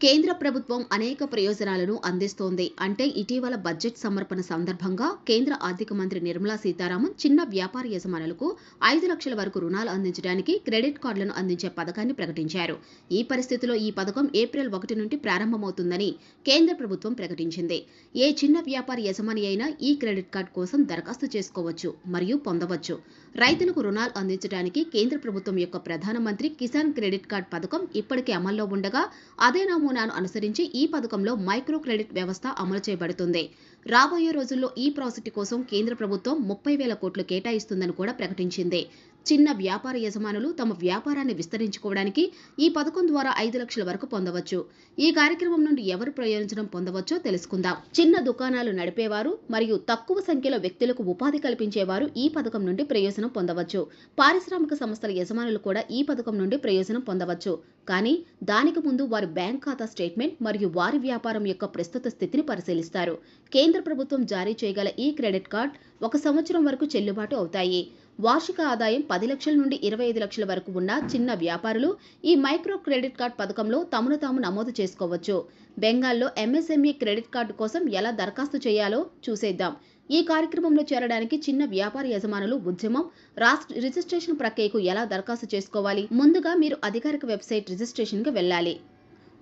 కేంద్ర ప్రభుత్వం అనేక ప్రయోజనాలను అందిస్తోంది. అంటే ఇటీవల బడ్జెట్ సమర్పణ సందర్భంగా కేంద్ర ఆర్థిక మంత్రి నిర్మలా సీతారామన్ చిన్న వ్యాపార యజమానులకు ఐదు లక్షల వరకు రుణాలు అందించడానికి క్రెడిట్ కార్డులను అందించే పథకాన్ని ప్రకటించారు. ఈ పరిస్థితిలో ఈ పథకం ఏప్రిల్ ఒకటి నుండి ప్రారంభమవుతుందని కేంద్ర ప్రభుత్వం ప్రకటించింది. ఏ చిన్న వ్యాపార యజమాని అయినా ఈ క్రెడిట్ కార్డు కోసం దరఖాస్తు చేసుకోవచ్చు మరియు పొందవచ్చు. రైతులకు రుణాలు అందించడానికి కేంద్ర ప్రభుత్వం యొక్క ప్రధానమంత్రి కిసాన్ క్రెడిట్ కార్డ్ పథకం ఇప్పటికే అమల్లో ఉండగా అదే నమూనాను అనుసరించి ఈ పథకంలో మైక్రో క్రెడిట్ వ్యవస్థ అమలు చేయబడుతుంది. రాబోయే రోజుల్లో ఈ ప్రాజెక్టు కోసం కేంద్ర ప్రభుత్వం ముప్పై వేల కోట్లు కేటాయిస్తుందని కూడా ప్రకటించింది. చిన్న వ్యాపార యజమానులు తమ వ్యాపారాన్ని విస్తరించుకోవడానికి ఈ పథకం ద్వారా ఐదు లక్షల వరకు పొందవచ్చు. ఈ కార్యక్రమం నుండి ఎవరు ప్రయోజనం పొందవచ్చో తెలుసుకుందాం. చిన్న దుకాణాలు నడిపేవారు మరియు తక్కువ సంఖ్యలో వ్యక్తులకు ఉపాధి కల్పించేవారు ఈ పథకం నుండి ప్రయోజనం పొందవచ్చు. పారిశ్రామిక సంస్థల యజమానులు కూడా ఈ పథకం నుండి ప్రయోజనం పొందవచ్చు. కానీ దానికి ముందు వారి బ్యాంక్ ఖాతా స్టేట్మెంట్ మరియు వారి వ్యాపారం యొక్క ప్రస్తుత స్థితిని పరిశీలిస్తారు. కేంద్ర ప్రభుత్వం జారీ చేయగల ఈ క్రెడిట్ కార్డ్ ఒక సంవత్సరం వరకు చెల్లుబాటు అవుతాయి. వార్షిక ఆదాయం పది లక్షల నుండి ఇరవై ఐదు లక్షల వరకు ఉన్న చిన్న వ్యాపారులు ఈ మైక్రో క్రెడిట్ కార్డ్ పథకంలో తమను తాము నమోదు చేసుకోవచ్చు. బెంగాల్లో ఎంఎస్ఎంఈ క్రెడిట్ కార్డు కోసం ఎలా దరఖాస్తు చేయాలో చూసేద్దాం. ఈ కార్యక్రమంలో చేరడానికి చిన్న వ్యాపార యజమానులు ఉద్యమం రాష్ట్ర రిజిస్ట్రేషన్ ప్రక్రియకు ఎలా దరఖాస్తు చేసుకోవాలి? ముందుగా మీరు అధికారిక వెబ్సైట్ రిజిస్ట్రేషన్కి వెళ్ళాలి.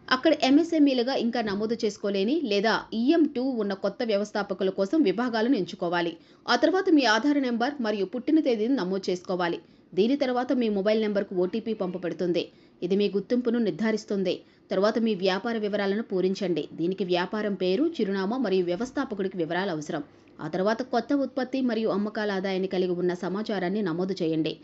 అక్కడ ఎంఎస్ఎంఈలుగా ఇంకా నమోదు చేసుకోలేని లేదా ఈఎం టూ ఉన్న కొత్త వ్యవస్థాపకుల కోసం విభాగాలను ఎంచుకోవాలి. ఆ తర్వాత మీ ఆధార్ నెంబర్ మరియు పుట్టిన తేదీని నమోదు చేసుకోవాలి. దీని తర్వాత మీ మొబైల్ నెంబర్కు ఓటీపీ పంపబడుతుంది. ఇది మీ గుర్తింపును నిర్ధారిస్తుంది. తర్వాత మీ వ్యాపార వివరాలను పూరించండి. దీనికి వ్యాపారం పేరు చిరునామా మరియు వ్యవస్థాపకుడికి వివరాలు అవసరం. ఆ తర్వాత కొత్త ఉత్పత్తి మరియు అమ్మకాల ఆదాయాన్ని కలిగి ఉన్న సమాచారాన్ని నమోదు చేయండి.